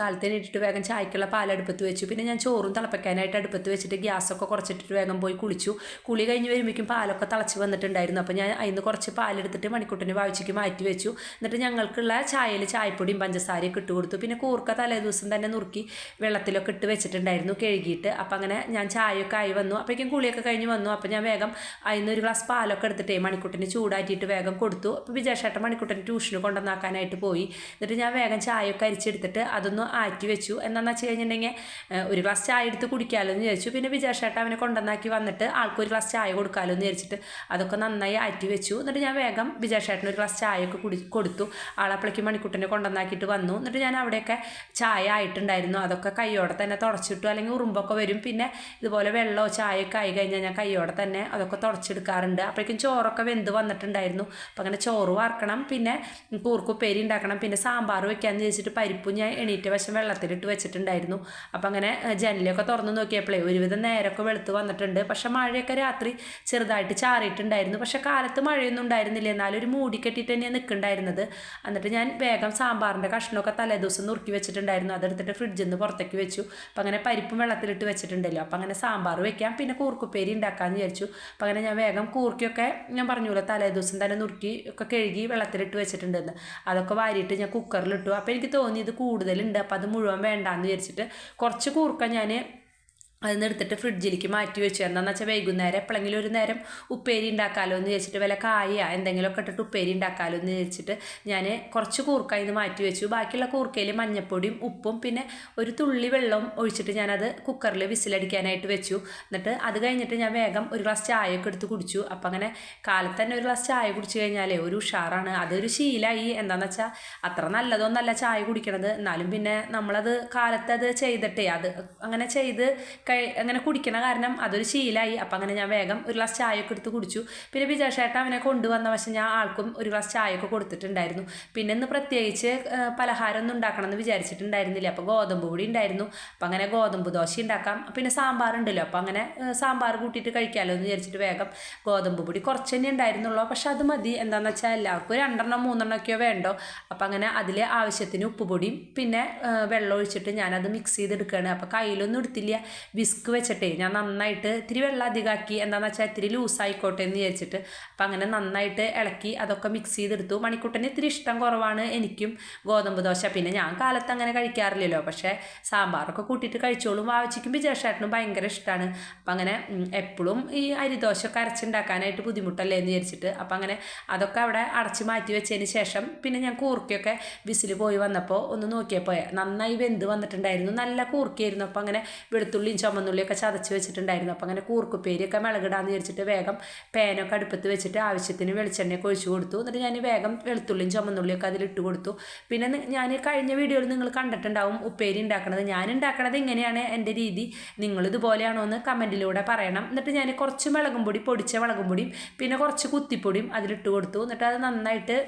കാലത്തിന് ഇട്ടിട്ട് വേഗം ചായക്കുള്ള പാലടുപ്പത്ത് വെച്ചു. പിന്നെ ഞാൻ ചോറും തിളപ്പിക്കാനായിട്ട് അടുപ്പത്ത് വെച്ചിട്ട് ഗ്യാസൊക്കെ കുറച്ചിട്ടിട്ട് വേഗം പോയി കുളിച്ചു. കുളി കഴിഞ്ഞ് വരുമ്പോഴേക്കും പാലൊക്കെ തിളച്ച് വന്നിട്ടുണ്ടായിരുന്നു. അപ്പോൾ ഞാൻ അതിന് കുറച്ച് പാലെടുത്തിട്ട് മണിക്കൂട്ടിന് വായിച്ചിക്ക് മാറ്റി വെച്ചു. എന്നിട്ട് ഞങ്ങൾക്കുള്ള ചായയിൽ ചായപ്പൊടിയും പഞ്ചസാരയൊക്കെ ഇട്ട് കൊടുത്തു. പിന്നെ കൂർക്ക തലേ ദിവസം തന്നെ നുറുക്കി വെള്ളത്തിലൊക്കെ ഇട്ട് വെച്ചിട്ടുണ്ടായിരുന്നു കഴുകിയിട്ട്. അപ്പോൾ അങ്ങനെ ഞാൻ ചായയൊക്കെ ആയി വന്നു. അപ്പോഴേക്കും കുളിയൊക്കെ കഴിഞ്ഞ് വന്നു. അപ്പോൾ ഞാൻ വേഗം അതിന് ഒരു ഗ്ലാസ് പാലൊക്കെ എടുത്തിട്ടേ മണിക്കൂട്ടിന് ചൂടാറ്റിയിട്ട് വേഗം കൊടുത്തു. അപ്പോൾ വിജയശേട്ടൻ മണിക്കൂട്ടിന് ട്യൂഷന് കൊണ്ടുവന്നാക്കാനായിട്ട് പോയി. എന്നിട്ട് ഞാൻ വേഗം ചായയൊക്കെ അരിച്ചെടുത്തിട്ട് അതൊന്ന് ആറ്റി വെച്ചു. എന്താണെന്ന് വെച്ച് കഴിഞ്ഞിട്ടുണ്ടെങ്കിൽ ഒരു ഗ്ലാസ് ചായ എടുത്ത് കുടിക്കാമല്ലോ എന്ന് വിചാരിച്ചു. പിന്നെ വിജയശേട്ടൻ അവനെ കൊണ്ടുവന്നാക്കി വന്നിട്ട് ആൾക്കൊരു ഗ്ലാസ് ചായ കൊടുക്കാമല്ലോ എന്ന് വിചാരിച്ചിട്ട് അതൊക്കെ നന്നായി ആറ്റി വെച്ചു. എന്നിട്ട് ഞാൻ വേഗം വിജയശേട്ടന് ഒരു ഗ്ലാസ് ചായയൊക്കെ കുടി കൊടുത്തു. ആളപ്പോഴേക്ക് മണിക്കുട്ടനെ കൊണ്ടുവന്നാക്കിയിട്ട് വന്നു. എന്നിട്ട് ഞാൻ അവിടെയൊക്കെ ചായ ആയിട്ടുണ്ടായിരുന്നു. അതൊക്കെ കൈയോടെ തന്നെ തുടച്ചിട്ടു. അല്ലെങ്കിൽ ഉറുമ്പൊക്കെ വരും. പിന്നെ ഇതുപോലെ വെള്ളമോ ചായയൊക്കെ ആയി കഴിഞ്ഞാൽ ഞാൻ കൈയോടെ തന്നെ അതൊക്കെ തുടച്ചെടുക്കാറുണ്ട്. അപ്പോഴേക്കും ചോറൊക്കെ വെന്ത് വന്നിട്ടുണ്ടായിരുന്നു. അപ്പം അങ്ങനെ ചോറ് വാർക്കണം പിന്നെ കൂർക്കുപ്പേരി ഉണ്ടാക്കണം. പിന്നെ സാമ്പാർ വെക്കാമെന്ന് ചോദിച്ചിട്ട് പരിപ്പും ഞാൻ എണീറ്റ വശം വെള്ളത്തിലിട്ട് വെച്ചിട്ടുണ്ടായിരുന്നു. അപ്പം അങ്ങനെ ജനലൊക്കെ തുറന്ന് നോക്കിയപ്പോഴേ ഒരുവിധം നേരമൊക്കെ വെളുത്ത് വന്നിട്ടുണ്ട്. പക്ഷെ മഴയൊക്കെ രാത്രി ചെറുതായിട്ട് ചാറിയിട്ടുണ്ടായിരുന്നു. പക്ഷെ കാലത്ത് മഴയൊന്നും ഉണ്ടായിരുന്നില്ല. എന്നാലും ഒരു മൂടി കെട്ടിയിട്ട് തന്നെയാണ് നിൽക്കുന്നുണ്ടായിരുന്നത് എന്നിട്ട് ഞാൻ വേഗം സാമ്പാറിന്റെ കഷ്ണമൊക്കെ തലേദിവസം നുറുക്കി വെച്ചിട്ടുണ്ടായിരുന്നു. അതെടുത്തിട്ട് ഫ്രിഡ്ജിൽ നിന്ന് പുറത്തേക്ക് വെച്ചു. അപ്പം അങ്ങനെ പരിപ്പും വെള്ളത്തിലിട്ട് വെച്ചിട്ടുണ്ടല്ലോ. അപ്പം അങ്ങനെ സാമ്പാർ വെക്കാം. പിന്നെ കൂർക്കുപ്പേരി ഉണ്ടാക്കാമെന്ന് വിചാരിച്ചു. അപ്പം അങ്ങനെ ഞാൻ വേഗം കൂർക്കിയൊക്കെ ഞാൻ പറഞ്ഞല്ലോ തലേദിവസം തന്നെ നുറുക്കി ഒക്കെ കഴുകി വെള്ളത്തിലിട്ട് വെച്ചിട്ടുണ്ടെന്ന്. അതൊക്കെ വാരിയിട്ട് ഞാൻ കുക്കറിലിട്ടു. അപ്പോൾ എനിക്ക് തോന്നി ഇത് കൂടുതലുണ്ട് അപ്പോൾ അത് മുഴുവൻ വേണ്ടാന്ന് വിചാരിച്ചിട്ട് കുറച്ച് കൂർക്ക ഞാൻ അതിൽ എടുത്തിട്ട് ഫ്രിഡ്ജിലേക്ക് മാറ്റി വെച്ചു എന്താണെന്ന് വെച്ചാൽ വൈകുന്നേരം എപ്പോഴെങ്കിലും ഒരു നേരം ഉപ്പേരി ഉണ്ടാക്കാമല്ലോ എന്ന് വെച്ചിട്ട് വില കായ എന്തെങ്കിലുമൊക്കെ ഇട്ടിട്ട് ഉപ്പേരി ഉണ്ടാക്കാമല്ലോ എന്ന് വെച്ചിട്ട് ഞാൻ കുറച്ച് കൂർക്കായി നിന്ന് മാറ്റി വെച്ചു. ബാക്കിയുള്ള കൂർക്കയിൽ മഞ്ഞപ്പൊടിയും ഉപ്പും പിന്നെ ഒരു തുള്ളി വെള്ളവും ഒഴിച്ചിട്ട് ഞാനത് കുക്കറിൽ വിസിലടിക്കാനായിട്ട് വെച്ചു. എന്നിട്ട് അത് കഴിഞ്ഞിട്ട് ഞാൻ വേഗം ഒരു ഗ്ലാസ് ചായയൊക്കെ എടുത്ത് കുടിച്ചു. അപ്പം അങ്ങനെ കാലത്ത് തന്നെ ഒരു ഗ്ലാസ് ചായ കുടിച്ചു കഴിഞ്ഞാലേ ഒരു ഉഷാറാണ്. അതൊരു ശീലമായി എന്താണെന്ന് വെച്ചാൽ അത്ര നല്ലതൊന്നല്ല ചായ കുടിക്കണത്. എന്നാലും പിന്നെ നമ്മളത് കാലത്ത് അത് ചെയ്തിട്ടേ അത് അങ്ങനെ ചെയ്ത് അങ്ങനെ കുടിക്കണ കാരണം അതൊരു ശീലമായി അപ്പം അങ്ങനെ ഞാൻ വേഗം ഒരു ഗ്ലാസ് ചായയൊക്കെ എടുത്ത് കുടിച്ചു. പിന്നെ വിജയശേട്ടൻ അവനെ കൊണ്ടുവന്ന വശം ഞാൻ ആൾക്കും ഒരു ഗ്ലാസ് ചായയൊക്കെ കൊടുത്തിട്ടുണ്ടായിരുന്നു. പിന്നെ ഇന്ന് പ്രത്യേകിച്ച് പലഹാരം പലഹാരമൊന്നും ഉണ്ടാക്കണം എന്ന് വിചാരിച്ചിട്ടുണ്ടായിരുന്നില്ല. അപ്പോൾ ഗോതമ്പ് പൊടി ഉണ്ടായിരുന്നു. അപ്പം അങ്ങനെ ഗോതമ്പ് ദോശ ഉണ്ടാക്കാം. പിന്നെ സാമ്പാർ ഉണ്ടല്ലോ. അപ്പം അങ്ങനെ സാമ്പാർ കൂട്ടിയിട്ട് കഴിക്കാമല്ലോ എന്ന് വിചാരിച്ചിട്ട് വേഗം ഗോതമ്പ് പൊടി കുറച്ച് തന്നെ ഉണ്ടായിരുന്നുള്ളൂ. പക്ഷെ അത് മതി. എന്താണെന്ന് വെച്ചാൽ എല്ലാവർക്കും രണ്ടെണ്ണം മൂന്നെണ്ണം ഒക്കെയോ വേണ്ടോ? അപ്പം അങ്ങനെ അതിൽ ആവശ്യത്തിന് ഉപ്പുപൊടിയും പിന്നെ വെള്ളം ഒഴിച്ചിട്ട് ഞാനത് മിക്സ് ചെയ്തെടുക്കുകയാണ് അപ്പോൾ കയ്യിലൊന്നും എടുത്തില്ല. വിസ്ക് വെച്ചിട്ടേ ഞാൻ നന്നായിട്ട് ഇത്തിരി വെള്ളം അധികമാക്കി എന്താണെന്ന് വെച്ചാൽ ഇത്തിരി ലൂസായിക്കോട്ടെ എന്ന് വിചാരിച്ചിട്ട് അപ്പം അങ്ങനെ നന്നായിട്ട് ഇളക്കി അതൊക്കെ മിക്സ് ചെയ്തെടുത്തു. മണിക്കുട്ടന് ഇത്തിരി ഇഷ്ടം കുറവാണ് എനിക്കും ഗോതമ്പ് ദോശ. പിന്നെ ഞാൻ കാലത്ത് അങ്ങനെ കഴിക്കാറില്ലല്ലോ. പക്ഷേ സാമ്പാറൊക്കെ കൂട്ടിയിട്ട് കഴിച്ചോളും. വാവച്ചിക്കും വിജയശേട്ടനും ഭയങ്കര ഇഷ്ടമാണ് അപ്പം അങ്ങനെ എപ്പോഴും ഈ അരിദോശ ഒക്കെ അരച്ചുണ്ടാക്കാനായിട്ട് ബുദ്ധിമുട്ടല്ലേ എന്ന് വിചാരിച്ചിട്ട് അപ്പം അങ്ങനെ അതൊക്കെ അവിടെ അടച്ച് മാറ്റി വെച്ചതിന് ശേഷം പിന്നെ ഞാൻ കൂർക്കയൊക്കെ വിസിൽ പോയി വന്നപ്പോൾ ഒന്ന് നോക്കിയപ്പോൾ നന്നായി വെന്ത് വന്നിട്ടുണ്ടായിരുന്നു. നല്ല കൂർക്കയായിരുന്നു. അപ്പം അങ്ങനെ വെളുത്തുള്ളിയും ചുമന്നുള്ളിയൊക്കെ ചതച്ച് വെച്ചിട്ടുണ്ടായിരുന്നു. അപ്പോൾ അങ്ങനെ കൂർക്കുപ്പേരിയൊക്കെ മിളകിടാന്ന് വിചാരിച്ചിട്ട് വേഗം പാനൊക്കെ അടുപ്പത്ത് വെച്ചിട്ട് ആവശ്യത്തിന് വെളിച്ചെണ്ണയൊക്കെ ഒഴിച്ചു കൊടുത്തു. എന്നിട്ട് ഞാൻ വേഗം വെളുത്തുള്ളിയും ചുമന്നുള്ളിയൊക്കെ അതിലിട്ട് കൊടുത്തു. പിന്നെ ഞാൻ കഴിഞ്ഞ വീഡിയോയിൽ നിങ്ങൾ കണ്ടിട്ടുണ്ടാവും ഉപ്പേരി ഉണ്ടാക്കണത്. ഞാൻ ഉണ്ടാക്കണത് ഇങ്ങനെയാണ് എന്റെ രീതി. നിങ്ങൾ ഇതുപോലെയാണോ എന്ന് കമന്റിലൂടെ പറയണം. എന്നിട്ട് ഞാൻ കുറച്ച് മുളകും പൊടി പൊടിച്ച മുളകും പൊടിയും പിന്നെ കുറച്ച് കുത്തിപ്പൊടിയും അതിലിട്ട് കൊടുത്തു. എന്നിട്ട് അത് നന്നായിട്ട്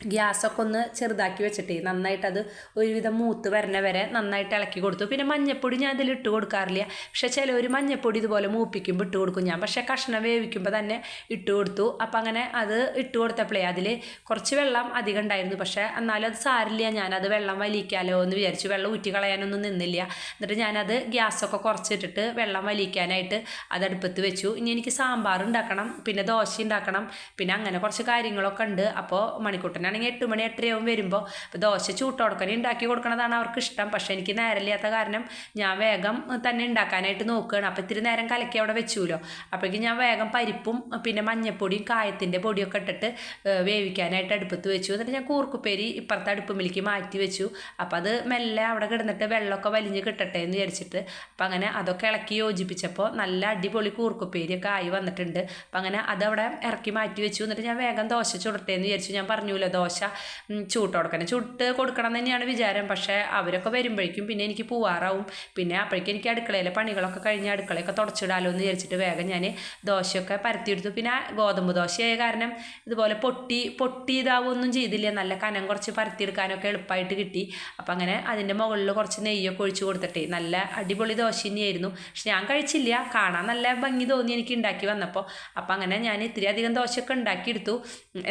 ഗ്യാസൊക്കെ ഒന്ന് ചെറുതാക്കി വെച്ചിട്ട് നന്നായിട്ട് അത് ഒരുവിധം മൂത്ത് വരണ വരെ നന്നായിട്ട് ഇളക്കി കൊടുത്തു. പിന്നെ മഞ്ഞപ്പൊടി ഞാൻ അതിൽ ഇട്ട് കൊടുക്കാറില്ല. പക്ഷേ ചിലവർ മഞ്ഞപ്പൊടി ഇതുപോലെ മൂപ്പിക്കുമ്പോൾ ഇട്ട് കൊടുക്കും ഞാൻ. പക്ഷേ കഷ്ണം വേവിക്കുമ്പോൾ തന്നെ ഇട്ട് കൊടുത്തു. അപ്പം അങ്ങനെ അത് ഇട്ട് കൊടുത്തപ്പോഴേ അതിൽ കുറച്ച് വെള്ളം അധികം ഉണ്ടായിരുന്നു. പക്ഷേ എന്നാലും അത് സാരില്ല. ഞാനത് വെള്ളം വലിക്കാലോ എന്ന് വിചാരിച്ചു. വെള്ളം ഊറ്റി കളയാനൊന്നും നിന്നില്ല. എന്നിട്ട് ഞാനത് ഗ്യാസൊക്കെ കുറച്ചിട്ടിട്ട് വെള്ളം വലിക്കാനായിട്ട് അത് അടുപ്പത്ത് വെച്ചു. ഇനി എനിക്ക് സാമ്പാർ ഉണ്ടാക്കണം പിന്നെ ദോശ ഉണ്ടാക്കണം പിന്നെ അങ്ങനെ കുറച്ച് കാര്യങ്ങളൊക്കെ ഉണ്ട്. അപ്പോൾ മണിക്കൂട്ടനാണെങ്കിൽ എട്ട് മണി എട്ടരയാവും വരുമ്പോൾ. അപ്പോൾ ദോശ ചൂട്ടോടക്കനെ ഉണ്ടാക്കി കൊടുക്കണതാണ് അവർക്ക് ഇഷ്ടം പക്ഷേ എനിക്ക് നേരമില്ലാത്ത കാരണം ഞാൻ വേഗം തന്നെ ഉണ്ടാക്കാനായിട്ട് നോക്കുകയാണ്. അപ്പോൾ ഇത്തിരി നേരം കലക്കി അവിടെ വെച്ചുല്ലോ. അപ്പോഴേക്കും ഞാൻ വേഗം പരിപ്പും പിന്നെ മഞ്ഞപ്പൊടിയും കായത്തിന്റെ പൊടിയൊക്കെ ഇട്ടിട്ട് വേവിക്കാനായിട്ട് അടുപ്പത്ത് വെച്ചു. എന്നിട്ട് ഞാൻ കൂർക്കുപ്പേരി ഇപ്പുറത്തെ അടുപ്പുമിലേക്ക് മാറ്റി വെച്ചു. അപ്പോൾ അത് മെല്ലെ അവിടെ കിടന്നിട്ട് വെള്ളമൊക്കെ വലിഞ്ഞ് കിട്ടട്ടെ എന്ന് വിചാരിച്ചിട്ട്. അപ്പം അങ്ങനെ അതൊക്കെ ഇളക്കി യോജിപ്പിച്ചപ്പോൾ നല്ല അടിപൊളി കൂർക്കുപ്പേരിയൊക്കെ ആയി വന്നിട്ടുണ്ട്. അപ്പം അങ്ങനെ അതവിടെ ഇറക്കി മാറ്റി വെച്ചു. എന്നിട്ട് ഞാൻ വേഗം ദോശ ചുടട്ടെ എന്ന് വിചാരിച്ചു. ഞാൻ പറഞ്ഞല്ലോ ദോശ ചൂട്ട് കൊടുക്കണം. ചുട്ട് കൊടുക്കണം തന്നെയാണ് വിചാരം. പക്ഷേ അവരൊക്കെ വരുമ്പോഴേക്കും പിന്നെ എനിക്ക് പോവാറാവും. പിന്നെ അപ്പോഴേക്കും എനിക്ക് അടുക്കളയിലെ പണികളൊക്കെ കഴിഞ്ഞ് അടുക്കളയൊക്കെ തുടച്ചിടാലോ എന്ന് വിചാരിച്ചിട്ട് വേഗം ഞാൻ ദോശയൊക്കെ പരത്തിയെടുത്തു. പിന്നെ ഗോതമ്പ് ദോശയായ കാരണം ഇതുപോലെ പൊട്ടി പൊട്ടി ഇതാവുമൊന്നും ചെയ്തില്ല. നല്ല കനം കുറച്ച് പരത്തിയെടുക്കാനൊക്കെ എളുപ്പമായിട്ട് കിട്ടി. അപ്പം അങ്ങനെ അതിന്റെ മുകളിൽ കുറച്ച് നെയ്യൊക്കെ ഒഴിച്ച് കൊടുത്തിട്ടേ. നല്ല അടിപൊളി ദോശ തന്നെയായിരുന്നു. പക്ഷെ ഞാൻ കഴിച്ചില്ല. കാണാൻ നല്ല ഭംഗി തോന്നി എനിക്ക് ഉണ്ടാക്കി വന്നപ്പോൾ. അപ്പം അങ്ങനെ ഞാൻ ഇത്തിരി അധികം ദോശയൊക്കെ ഉണ്ടാക്കിയെടുത്തു.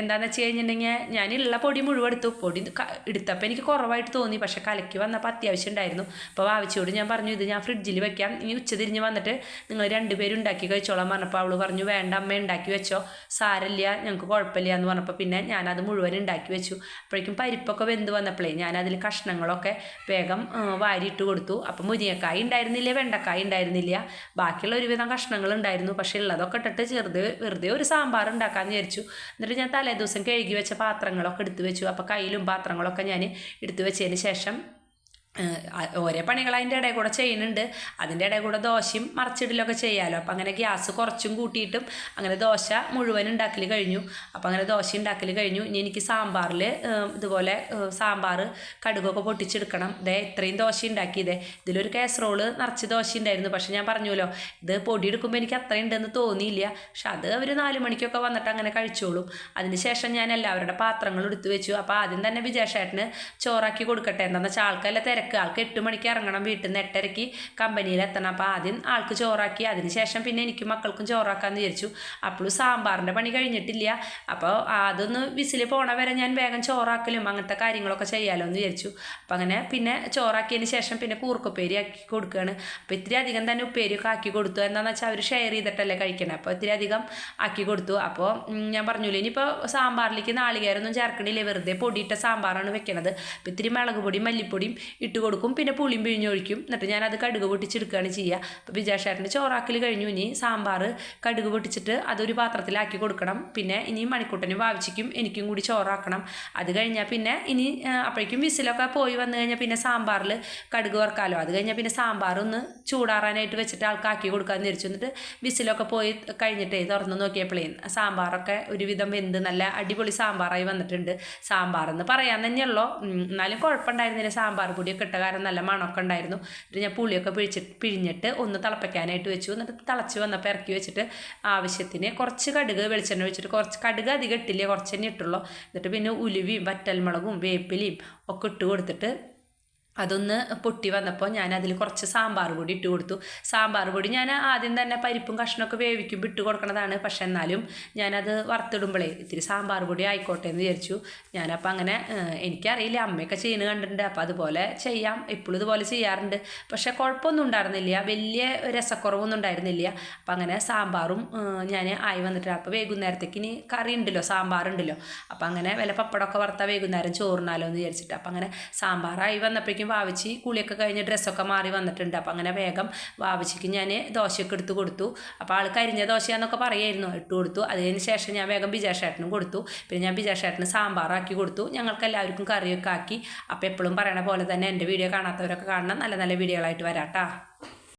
എന്താണെന്ന് വെച്ച് കഴിഞ്ഞിട്ടുണ്ടെങ്കിൽ ഞാൻ ഉള്ള പൊടി മുഴുവൻ എടുത്തു. പൊടി എടുത്തപ്പോൾ എനിക്ക് കുറവായിട്ട് തോന്നി. പക്ഷേ കലക്കി വന്നപ്പോൾ അത്യാവശ്യം ഉണ്ടായിരുന്നു. അപ്പോൾ വാവിച്ചോട് ഞാൻ പറഞ്ഞു ഇത് ഞാൻ ഫ്രിഡ്ജിൽ വെക്കാം. ഇനി ഉച്ച തിരിഞ്ഞ് വന്നിട്ട് നിങ്ങൾ രണ്ടുപേരും ഉണ്ടാക്കി കഴിച്ചോളാം. പറഞ്ഞപ്പോൾ അവൾ പറഞ്ഞു വേണ്ട അമ്മ ഉണ്ടാക്കി വെച്ചോ. സാരമില്ല ഞങ്ങൾക്ക് കുഴപ്പമില്ല. എന്ന് പറഞ്ഞപ്പോൾ പിന്നെ ഞാനത് മുഴുവൻ ഉണ്ടാക്കി വെച്ചു. അപ്പോഴേക്കും പരിപ്പൊക്കെ വെന്ത് വന്നപ്പോഴേ ഞാനതിൽ കഷ്ണങ്ങളൊക്കെ വേഗം വാരിയിട്ട് കൊടുത്തു. അപ്പോൾ മുരിങ്ങക്കായ ഉണ്ടായിരുന്നില്ല വെണ്ടക്കായ ഉണ്ടായിരുന്നില്ല. ബാക്കിയുള്ള ഒരുവിധം കഷ്ണങ്ങൾ ഉണ്ടായിരുന്നു. പക്ഷേ ഉള്ളതൊക്കെ ഇട്ടിട്ട് ചെറുത് വെറുതെ ഒരു സാമ്പാർ ഉണ്ടാക്കാമെന്ന് വിചാരിച്ചു. എന്നിട്ട് ഞാൻ തലേദിവസം കഴുകി വെച്ച പാത്രങ്ങളൊക്കെ എടുത്തു വെച്ചു. അപ്പോൾ കയ്യിലും പാത്രങ്ങളൊക്കെ ഞാൻ എടുത്തു വെച്ചതിന് ശേഷം ഓരോ പണികൾ അതിന്റെ ഇടയിൽ കൂടെ ചെയ്യുന്നുണ്ട്. അതിന്റെ ഇടയിൽ കൂടെ ദോശയും മറിച്ചിടലൊക്കെ ചെയ്യാമല്ലോ അപ്പം അങ്ങനെ ഗ്യാസ് കുറച്ചും കൂട്ടിയിട്ടും അങ്ങനെ ദോശ മുഴുവൻ ഉണ്ടാക്കൽ കഴിഞ്ഞു. അപ്പം അങ്ങനെ ദോശ ഉണ്ടാക്കൽ കഴിഞ്ഞു. ഇനി എനിക്ക് സാമ്പാറിൽ ഇതുപോലെ സാമ്പാർ കടുകൊക്കെ പൊട്ടിച്ചെടുക്കണം. ഇതേ ഇത്രയും ദോശ ഉണ്ടാക്കിയതേ. ഇതിലൊരു കാസറോൾ നിറച്ച് ദോശ ഉണ്ടായിരുന്നു. പക്ഷേ ഞാൻ പറഞ്ഞല്ലോ ഇത് പൊടി എടുക്കുമ്പോൾ എനിക്ക് അത്ര ഉണ്ടെന്ന് തോന്നിയില്ല. പക്ഷെ അത് അവർ നാല് മണിക്കൊക്കെ വന്നിട്ട് അങ്ങനെ കഴിച്ചോളും. അതിന് ശേഷം ഞാൻ എല്ലാവരുടെ പാത്രങ്ങൾ എടുത്തു വെച്ചു. അപ്പോൾ ആദ്യം തന്നെ വിജയശേട്ടന് ചോറാക്കി കൊടുക്കട്ടെ. എന്താണെന്ന് വെച്ചാൽ ആൾക്കല്ല തിരക്ക്. ആൾക്ക് എട്ട് മണിക്ക് ഇറങ്ങണം വീട്ടിൽ നിന്ന് എട്ടരയ്ക്ക് കമ്പനിയിൽ എത്തണം അപ്പോൾ ആദ്യം ആൾക്ക് ചോറാക്കി അതിനുശേഷം പിന്നെ എനിക്ക് മക്കൾക്കും ചോറാക്കാമെന്ന് വിചാരിച്ചു. അപ്പോഴും സാമ്പാറിന്റെ പണി കഴിഞ്ഞിട്ടില്ല. അപ്പോൾ അതൊന്ന് വിസിൽ പോണ വരെ ഞാൻ വേഗം ചോറാക്കലും അങ്ങനത്തെ കാര്യങ്ങളൊക്കെ ചെയ്യാമല്ലോ എന്ന് വിചാരിച്ചു. അപ്പം അങ്ങനെ പിന്നെ ചോറാക്കിയതിന് ശേഷം പിന്നെ കൂർക്കുപ്പേരി ആക്കി കൊടുക്കുകയാണ് അപ്പോൾ ഇത്തിരി അധികം തന്നെ ഉപ്പേരിയൊക്കെ ആക്കി കൊടുത്തു. എന്താണെന്ന് വെച്ചാൽ അവർ ഷെയർ ചെയ്തിട്ടല്ലേ കഴിക്കണം. അപ്പോൾ ഇത്തിരി അധികം ആക്കി കൊടുത്തു. അപ്പോൾ ഞാൻ പറഞ്ഞില്ലേ ഇനിയിപ്പോൾ സാമ്പാറിലേക്ക് നാളികേരൊന്നും ചേർക്കണില്ലേ? വെറുതെ പൊടിയിട്ട സാമ്പാറാണ് വെക്കണത്. അപ്പോൾ ഇത്തിരി മുളക് പൊടിയും മല്ലിപ്പൊടിയും ഇട്ട് കൊടുക്കും പിന്നെ പുളിയും പിഴിഞ്ഞൊഴിക്കും എന്നിട്ട് ഞാനത് കടുക് പൊട്ടിച്ചെടുക്കുകയാണ് ചെയ്യുക. അപ്പോൾ ബിജാഷേട്ടന്റെ ചോറാക്കൽ കഴിഞ്ഞു. ഇനി സാമ്പാർ കടുക് പൊട്ടിച്ചിട്ട് അതൊരു പാത്രത്തിലാക്കി കൊടുക്കണം. പിന്നെ ഇനി മണിക്കൂട്ടനും വാവിച്ചിക്കും എനിക്കും കൂടി ചോറാക്കണം. അത് കഴിഞ്ഞാൽ പിന്നെ ഇനി അപ്പോഴേക്കും വിസിലൊക്കെ പോയി വന്നു കഴിഞ്ഞാൽ പിന്നെ സാമ്പാറിൽ കടുക് വർക്കാലോ അത് കഴിഞ്ഞാൽ പിന്നെ സാമ്പാർ ഒന്ന് ചൂടാറാനായിട്ട് വെച്ചിട്ട് ആൾക്കാക്കി കൊടുക്കാൻ വിചാരിച്ചു. എന്നിട്ട് വിസിലൊക്കെ പോയി കഴിഞ്ഞിട്ടേ തുറന്ന് നോക്കിയപ്പോഴേ സാമ്പാറൊക്കെ ഒരുവിധം വെന്ത് നല്ല അടിപൊളി സാമ്പാറായി വന്നിട്ടുണ്ട്. സാമ്പാർ എന്ന് പറയാൻ തന്നെയുള്ളൂ. എന്നാലും കുഴപ്പമുണ്ടായിരുന്നില്ല സാമ്പാർ പൊടിയൊക്കെ ഇട്ട നല്ല മണമൊക്കെ ഉണ്ടായിരുന്നു. എന്നിട്ട് ഞാൻ പുളിയൊക്കെ പിഴിച്ചിട്ട് പിഴിഞ്ഞിട്ട് ഒന്ന് തിളപ്പിക്കാനായിട്ട് വെച്ചു. എന്നിട്ട് തിളച്ച് വന്നപ്പോൾ ഇറക്കി വെച്ചിട്ട് ആവശ്യത്തിന് കുറച്ച് കടുക് വെളിച്ചെണ്ണ വെച്ചിട്ട് കുറച്ച് കടുക് അധികം ഇട്ടില്ല കുറച്ച് തന്നെ ഇട്ടുള്ളൂ. എന്നിട്ട് പിന്നെ ഉലുവയും വറ്റൽമുളകും വേപ്പിലയും ഒക്കെ ഇട്ട് കൊടുത്തിട്ട് അതൊന്ന് പൊട്ടി വന്നപ്പോൾ ഞാൻ അതിൽ കുറച്ച് സാമ്പാർ പൊടി ഇട്ട് കൊടുത്തു. സാമ്പാർ പൊടി ഞാൻ ആദ്യം തന്നെ പരിപ്പും കഷ്ണമൊക്കെ വേവിക്കുമ്പോൾ ഇട്ട് കൊടുക്കണതാണ്. പക്ഷെ എന്നാലും ഞാനത് വറുത്തിടുമ്പോഴേ ഇത്തിരി സാമ്പാർ പൊടി ആയിക്കോട്ടെ എന്ന് വിചാരിച്ചു. ഞാനപ്പോൾ അങ്ങനെ എനിക്കറിയില്ല. അമ്മയൊക്കെ ചെയ്യുന്നത് കണ്ടിട്ടുണ്ട്. അപ്പോൾ അതുപോലെ ചെയ്യാം. ഇപ്പോഴും ഇതുപോലെ ചെയ്യാറുണ്ട്. പക്ഷേ കുഴപ്പമൊന്നും ഉണ്ടായിരുന്നില്ല. വലിയ രസക്കുറവൊന്നും ഉണ്ടായിരുന്നില്ല. അപ്പം അങ്ങനെ സാമ്പാറും ഞാൻ ആയി വന്നിട്ട് അപ്പോൾ വൈകുന്നേരത്തേക്ക് ഇനി കറി ഉണ്ടല്ലോ സാമ്പാർ ഉണ്ടല്ലോ. അപ്പം അങ്ങനെ വില പപ്പടമൊക്കെ വറുത്താൽ വൈകുന്നേരം ചോറിനാലോ എന്ന് വിചാരിച്ചിട്ട്. അപ്പം അങ്ങനെ സാമ്പാറായി വന്നപ്പോഴേക്കും വാവിച്ച് കുളിയൊക്കെ കഴിഞ്ഞ് ഡ്രസ്സൊക്കെ മാറി വന്നിട്ടുണ്ട്. അപ്പം അങ്ങനെ വേഗം വാവിച്ചിക്ക് ഞാൻ ദോശയൊക്കെ എടുത്ത് കൊടുത്തു. അപ്പോൾ ആൾ കരിഞ്ഞ ദോശയാന്നൊക്കെ പറയായിരുന്നു. ഇട്ട് കൊടുത്തു. അതിന് ശേഷം ഞാൻ വേഗം ബിജാഷേട്ടനും കൊടുത്തു. പിന്നെ ഞാൻ ബിജാഷേട്ടന് സാമ്പാറാക്കി കൊടുത്തു. ഞങ്ങൾക്ക് എല്ലാവർക്കും കറിയൊക്കെ ആക്കി. അപ്പോൾ എപ്പോഴും പറയണ പോലെ തന്നെ എന്റെ വീഡിയോ കാണാത്തവരൊക്കെ കാണണം. നല്ല നല്ല വീഡിയോകളായിട്ട് വരാട്ടാ.